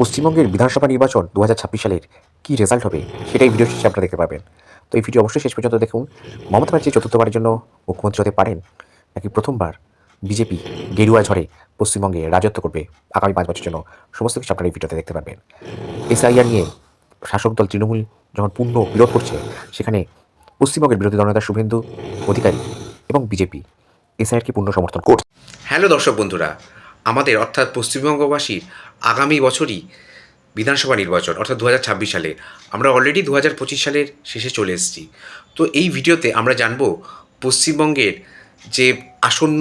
পশ্চিমবঙ্গের বিধানসভা নির্বাচন দু হাজার ছাব্বিশ সালের কী রেজাল্ট হবে, সেটাই ভিডিও শেষে আপনারা দেখতে পাবেন। তো এই ভিডিও অবশ্যই শেষ পর্যন্ত দেখুন। মমতা ব্যানার্জি চতুর্থবারের জন্য মুখ্যমন্ত্রী হতে পারেন, নাকি প্রথমবার বিজেপি গেরুয়া ঝড়ে পশ্চিমবঙ্গে রাজত্ব করবে আগামী পাঁচ বছরের জন্য, সমস্ত কিছু আপনারা এই ভিডিওতে দেখতে পারবেন। এসআইআর নিয়ে শাসক দল তৃণমূল যখন পূর্ণ বিরোধ করছে, সেখানে পশ্চিমবঙ্গের বিরোধী দলনেতা শুভেন্দু অধিকারী এবং বিজেপি এসআইআরকে পূর্ণ সমর্থন করছে। হ্যালো দর্শক বন্ধুরা আমাদের, অর্থাৎ পশ্চিমবঙ্গবাসীর আগামী বছরই বিধানসভা নির্বাচন, অর্থাৎ দু হাজার ছাব্বিশ সালে। আমরা অলরেডি দু হাজার পঁচিশ সালের শেষে চলে এসেছি। তো এই ভিডিওতে আমরা জানব পশ্চিমবঙ্গের যে আসন্ন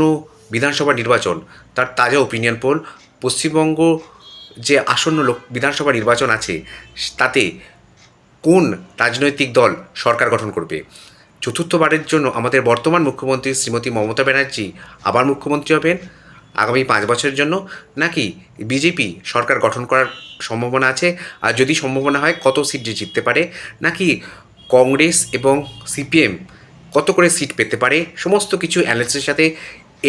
বিধানসভা নির্বাচন, তার তাজা ওপিনিয়ন পোল পশ্চিমবঙ্গ যে আসন্ন লোক, বিধানসভা নির্বাচন আছে, তাতে কোন রাজনৈতিক দল সরকার গঠন করবে? চতুর্থবারের জন্য আমাদের বর্তমান মুখ্যমন্ত্রী শ্রীমতী মমতা ব্যানার্জি আবার মুখ্যমন্ত্রী হবেন। আগামী পাঁচ বছরের জন্য নাকি বিজেপি সরকার গঠন করার সম্ভাবনা আছে? আর যদি সম্ভাবনা হয়, কত সিট যে জিততে পারে? নাকি কংগ্রেস এবং সিপিএম কত করে সিট পেতে পারে? সমস্ত কিছু অ্যানালিসিসের সাথে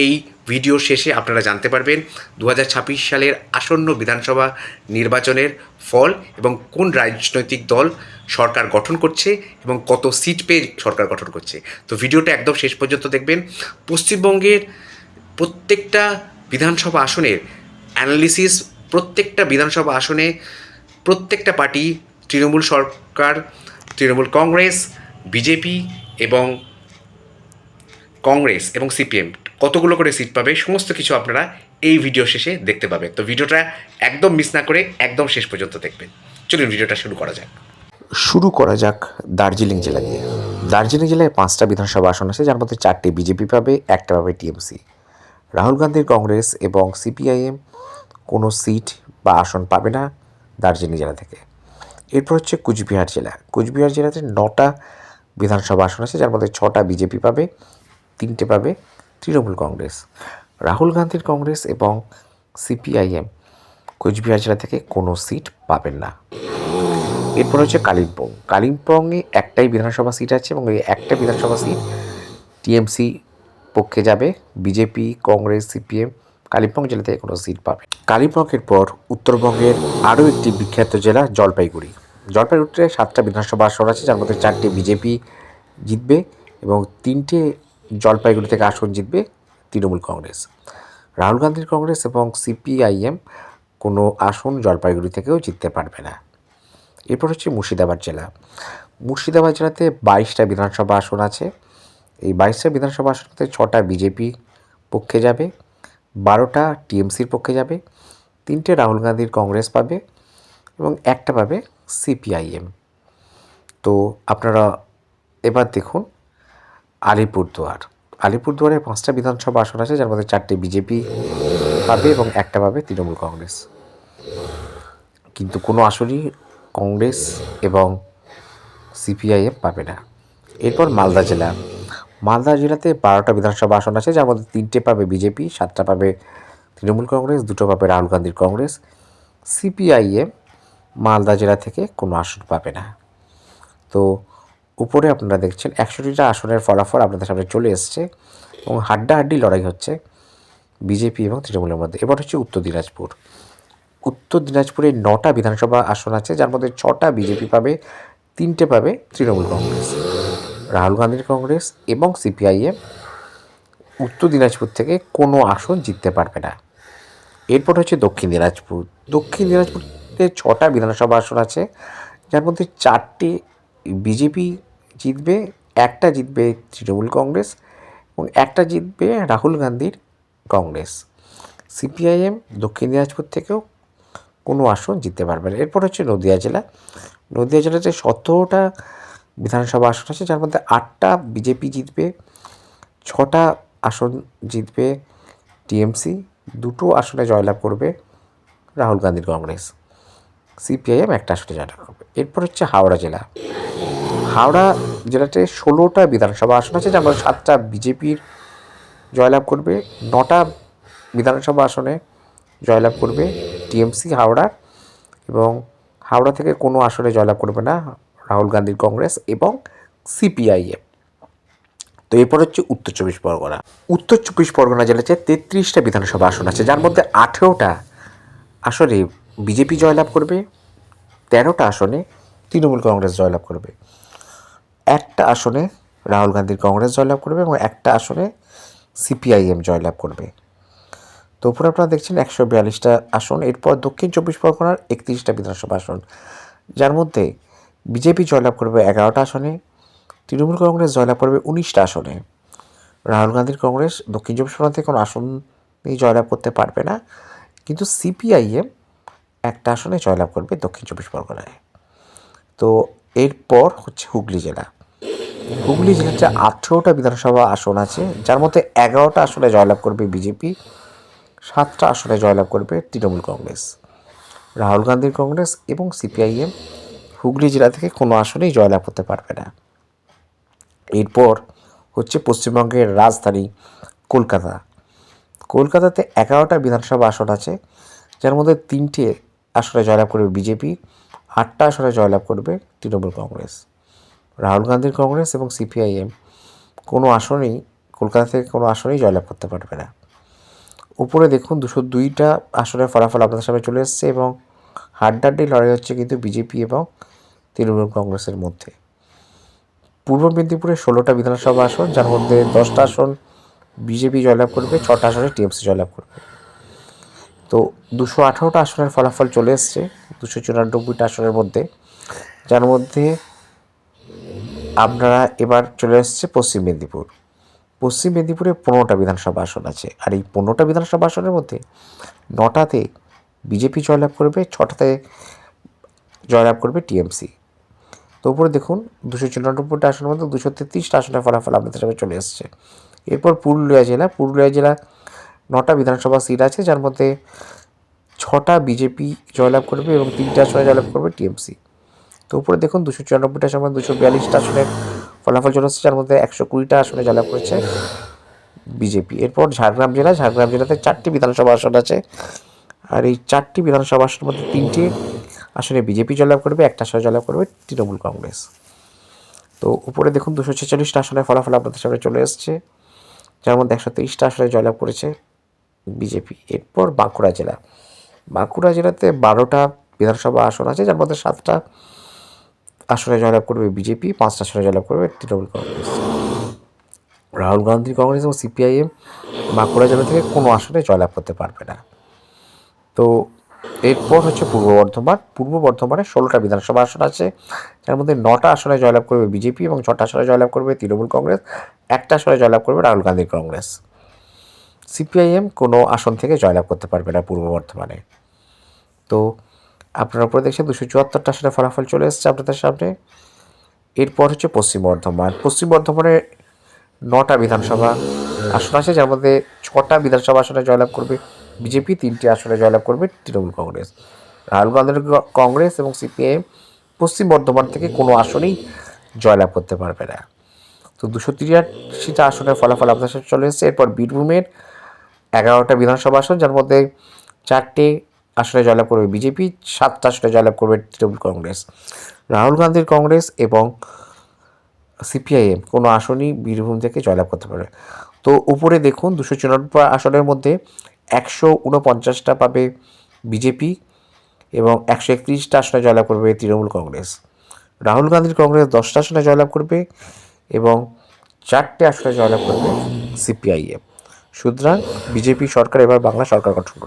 এই ভিডিওর শেষে আপনারা জানতে পারবেন দু হাজার ছাব্বিশ সালের আসন্ন বিধানসভা নির্বাচনের ফল এবং কোন রাজনৈতিক দল সরকার গঠন করছে এবং কত সিট পেয়ে সরকার গঠন করছে। তো ভিডিওটা একদম শেষ পর্যন্ত দেখবেন। পশ্চিমবঙ্গের প্রত্যেকটা বিধানসভা আসনের অ্যানালিসিস প্রত্যেকটা বিধানসভা আসনে প্রত্যেকটা পার্টি, তৃণমূল সরকার, তৃণমূল কংগ্রেস, বিজেপি এবং কংগ্রেস এবং সিপিএম কতগুলো করে সিট পাবে সমস্ত কিছু আপনারা এই ভিডিও শেষে দেখতে পাবেন। তো ভিডিওটা একদম মিস না করে একদম শেষ পর্যন্ত দেখবেন। চলুন ভিডিওটা শুরু করা যাক। শুরু করা যাক দার্জিলিং জেলা দিয়ে দার্জিলিং জেলায় পাঁচটা বিধানসভা আসন আছে, যার মধ্যে চারটে বিজেপি পাবে, একটা পাবে টিএমসি। রাহুল গান্ধীর কংগ্রেস এবং সিপিআইএম কোনো সিট বা আসন পাবে না দার্জিলিং জেলা থেকে। এরপর হচ্ছে কুচবিহার জেলা। কুচবিহার জেলাতে নটা বিধানসভা আসন আছে, যার মধ্যে ছটা বিজেপি পাবে, তিনটে পাবে তৃণমূল কংগ্রেস। রাহুল গান্ধীর কংগ্রেস এবং সিপিআইএম কুচবিহার জেলা থেকে কোনো সিট পাবেন না। এরপর হচ্ছে কালিম্পং। কালিম্পংয়ে একটাই বিধানসভা সিট আছে এবং এই একটা বিধানসভা সিট টিএমসি পক্ষে যাবে বিজেপি, কংগ্রেস, সিপিএম, কালিম্পং জেলাতে কোনো সিট পাবে। কালিম্পংয়ের পর উত্তরবঙ্গের আরও একটি বিখ্যাত জেলা জলপাইগুড়ি। জলপাইগুড়িতে সাতটা বিধানসভা আসন আছে, যার মধ্যে চারটে বিজেপি জিতবে এবং তিনটে জলপাইগুড়ি থেকে আসন জিতবে তৃণমূল কংগ্রেস। রাহুল গান্ধীর কংগ্রেস এবং সিপিআইএম কোনো আসন জলপাইগুড়ি থেকেও জিততে পারবে না। এরপর হচ্ছে মুর্শিদাবাদ জেলা। মুর্শিদাবাদ জেলাতে বাইশটা বিধানসভা আসন আছে এই বাইশটা বিধানসভা আসন আসনতে ছটা বিজেপি পক্ষে যাবে, বারোটা টিএমসির পক্ষে যাবে, তিনটে রাহুল গান্ধীর কংগ্রেস পাবে এবং একটা পাবে সিপিআইএম। তো আপনারা এবার দেখুন আলিপুরদুয়ার। আলিপুরদুয়ারে পাঁচটা বিধানসভা আসন আছে, যার মধ্যে চারটে বিজেপি পাবে এবং একটা পাবে তৃণমূল কংগ্রেস। কিন্তু কোনো আসনই কংগ্রেস এবং সিপিআইএম পাবে না। এরপর মালদা জেলা। মালদা জেলাতে বারোটা বিধানসভা আসন আছে, যার মধ্যে তিনটে পাবে বিজেপি, সাতটা পাবে তৃণমূল কংগ্রেস, দুটো পাবে রাহুল গান্ধীর কংগ্রেস। সিপিআইএম মালদা জেলা থেকে কোনো আসন পাবে না। তো উপরে আপনারা দেখছেন একষট্টিটা আসনের ফলাফল আপনাদের সামনে চলে এসছে এবং হাড্ডাহাড্ডি লড়াই হচ্ছে বিজেপি এবং তৃণমূলের মধ্যে। এবার হচ্ছে উত্তর দিনাজপুর। উত্তর দিনাজপুরে নটা বিধানসভা আসন আছে, যার মধ্যে ছটা বিজেপি পাবে, তিনটে পাবে তৃণমূল কংগ্রেস। রাহুল গান্ধীর কংগ্রেস এবং সিপিআইএম উত্তর দিনাজপুর থেকে কোনো আসন জিততে পারবে না। এরপর হচ্ছে দক্ষিণ দিনাজপুর। দক্ষিণ দিনাজপুরে ছটা বিধানসভা আসন আছে, যার মধ্যে চারটে বিজেপি জিতবে, একটা জিতবে তৃণমূল কংগ্রেস এবং একটা জিতবে রাহুল গান্ধীর কংগ্রেস। সিপিআইএম দক্ষিণ দিনাজপুর থেকেও কোনো আসন জিততে পারবে না। এরপর হচ্ছে নদিয়া জেলা। নদিয়া জেলাতে সতেরোটা বিধানসভা আসন আছে যার মধ্যে আটটা বিজেপি জিতবে, ছটা আসন জিতবে টিএমসি, দুটো আসনে জয়লাভ করবে রাহুল গান্ধীর কংগ্রেস। সিপিআইএম একটা আসনে জয়লাভ করবে। এরপর হচ্ছে হাওড়া জেলা। হাওড়া জেলাতে ষোলোটা বিধানসভা আসন আছে, যার মধ্যে সাতটা বিজেপির জয়লাভ করবে, নটা বিধানসভা আসনে জয়লাভ করবে টিএমসি হাওড়া এবং হাওড়া থেকে কোনো আসনে জয়লাভ করবে না। রাহুল গান্ধীর কংগ্রেস এবং সিপিআইএম। তো এরপর হচ্ছে উত্তর চব্বিশ পরগনা। উত্তর চব্বিশ পরগনা জেলাতে তেত্রিশটা বিধানসভা আসন আছে, যার মধ্যে আঠেরোটা আসনে বিজেপি জয়লাভ করবে, তেরোটা আসনে তৃণমূল কংগ্রেস জয়লাভ করবে, একটা আসনে রাহুল গান্ধীর কংগ্রেস জয়লাভ করবে এবং একটা আসনে সিপিআইএম জয়লাভ করবে। তো উপরে আপনারা দেখছেন একশো বিয়াল্লিশটা আসন, এরপর দক্ষিণ চব্বিশ পরগনার একত্রিশটা বিধানসভা আসন, যার মধ্যে বিজেপি জয়লাভ করবে এগারোটা আসনে, তৃণমূল কংগ্রেস জয়লাভ করবে উনিশটা আসনে। রাহুল গান্ধীর কংগ্রেস দক্ষিণ চব্বিশ পরগনা থেকে কোনো আসনেই জয়লাভ করতে পারবে না, কিন্তু সিপিআইএম একটা আসনে জয়লাভ করবে দক্ষিণ চব্বিশ পরগনায়। তো এরপর হচ্ছে হুগলি জেলা। হুগলি জেলাতে আঠেরোটা বিধানসভা আসন আছে, যার মধ্যে এগারোটা আসনে জয়লাভ করবে বিজেপি, সাতটা আসনে জয়লাভ করবে তৃণমূল কংগ্রেস। রাহুল গান্ধীর কংগ্রেস এবং সিপিআইএম হুগলি জেলা থেকে কোনো আসনেই জয়লাভ করতে পারবে না। এরপর হচ্ছে পশ্চিমবঙ্গের রাজধানী কলকাতা। কলকাতাতে এগারোটা বিধানসভা আসন আছে, যার মধ্যে তিনটে আসনে জয়লাভ করবে বিজেপি, আটটা আসনে জয়লাভ করবে তৃণমূল কংগ্রেস, রাহুল গান্ধীর কংগ্রেস এবং সিপিআইএম। কোনো আসনেই, কলকাতা থেকে কোনো আসনেই জয়লাভ করতে পারবে না। উপরে দেখুন, দুশো দুইটা আসনের ফলাফল আপনাদের সামনে চলে এসছে এবং হাড্ডাড্ডি লড়াই হচ্ছে কিন্তু বিজেপি এবং তৃণমূল কংগ্রেসের মধ্যে। পূর্ব মেদিনীপুরে ষোলোটা বিধানসভা আসন, যার মধ্যে দশটা আসন বিজেপি জয়লাভ করবে, ছটা আসনে টিএমসি জয়লাভ করবে। তো দুশো আঠারোটা আসনের ফলাফল চলে এসছে, দুশো চুরানব্বইটা আসনের মধ্যে। যার মধ্যে আপনারা এবার চলে এসছে পশ্চিম মেদিনীপুর। পশ্চিম মেদিনীপুরে পনেরোটা বিধানসভা আসন আছে, আর এই পনেরোটা বিধানসভা আসনের মধ্যে নটাতে বিজেপি জয়লাভ করবে, ছটাতে জয়লাভ করবে টিএমসি। তো উপরে দেখুন, দুশো চুরানব্বইটা আসনের মধ্যে দুশো তেত্রিশটা আসনের ফলাফল আপনাদের সামনে চলে এসছে। এরপর পুরুলিয়া জেলা পুরুলিয়া জেলা নটা বিধানসভা সিট আছে, যার মধ্যে ছটা বিজেপি জয়লাভ করবে এবং তিনটা আসনে জয়লাভ করবে টিএমসি। তো উপরে দেখুন, দুশো চুরানব্বইটা আসনের দুশো বিয়াল্লিশটা আসনের ফলাফল চলে এসেছে, যার মধ্যে একশো কুড়িটা আসনে জয়লাভ করেছে বিজেপি। এরপর ঝাড়গ্রাম জেলা, ঝাড়গ্রাম জেলাতে চারটি বিধানসভা আসন আছে। আর এই চারটি বিধানসভা আসনের মধ্যে তিনটি আসনে বিজেপি জয়লাভ করবে, একটা আসনে জয়লাভ করবে তৃণমূল কংগ্রেস। তো উপরে দেখুন, দুশো ছেচল্লিশটা আসনের ফলাফল আপনাদের সামনে চলে এসছে। যার মধ্যে একশো তেইশটা আসনে জয়লাভ করেছে বিজেপি। এরপর বাঁকুড়া জেলা। বাঁকুড়া জেলাতে বারোটা বিধানসভা আসন আছে, যার মধ্যে সাতটা আসনে জয়লাভ করবে বিজেপি, পাঁচটা আসনে জয়লাভ করবে তৃণমূল কংগ্রেস। রাহুল গান্ধী কংগ্রেস এবং সিপিআইএম বাঁকুড়া জেলা থেকে কোনো আসনে জয়লাভ করতে পারবে না। তো এরপর হচ্ছে পূর্ব বর্ধমান। পূর্ব বর্ধমানে ষোলোটা বিধানসভা আসন আছে। যার মধ্যে নটা আসনে জয়লাভ করবে বিজেপি এবং ছটা আসনে জয়লাভ করবে তৃণমূল কংগ্রেস। একটা আসনে জয়লাভ করবে রাহুল গান্ধীর কংগ্রেস। সিপিআইএম কোনো আসন থেকে জয়লাভ করতে পারবে না পূর্ব বর্ধমানে। তো আপনারা উপরে দেখছেন দুশো চুয়াত্তরটা আসনে ফলাফল চলে এসেছে আপনাদের সামনে। এরপর হচ্ছে পশ্চিম বর্ধমান। পশ্চিম বর্ধমানে নটা বিধানসভা আসন আছে, যার মধ্যে ছটা বিধানসভা আসনে জয়লাভ করবে। বিজেপি তিনটি আসনে জয়লাভ করবে তৃণমূল কংগ্রেস। রাহুল গান্ধীর কংগ্রেস এবং সিপিআইএম পশ্চিম বর্ধমান থেকে কোনো আসনেই জয়লাভ করতে পারবে না। তো দুশো তিরাশিটা আসনের ফলাফল আপনার সাথে চলে এসেছে। এরপর বীরভূমের এগারোটা বিধানসভা আসন, যার মধ্যে চারটে আসনে জয়লাভ করবে বিজেপি, সাতটা আসনে জয়লাভ করবে তৃণমূল কংগ্রেস। রাহুল গান্ধীর কংগ্রেস এবং সিপিআইএম কোনো আসনই বীরভূম থেকে জয়লাভ করতে পারে তো উপরে দেখুন, দুশো চুরানব্বই আসনের মধ্যে একশো উনপঞ্চাশটা পাবে বিজেপি এবং একশো একত্রিশটা আসনে জয়লাভ করবে তৃণমূল কংগ্রেস। রাহুল গান্ধীর কংগ্রেস দশটা আসনে জয়লাভ করবে এবং চারটে আসনে জয়লাভ করবে সিপিআইএম। সুতরাং বিজেপি সরকার এবার বাংলা সরকার গঠন করবে।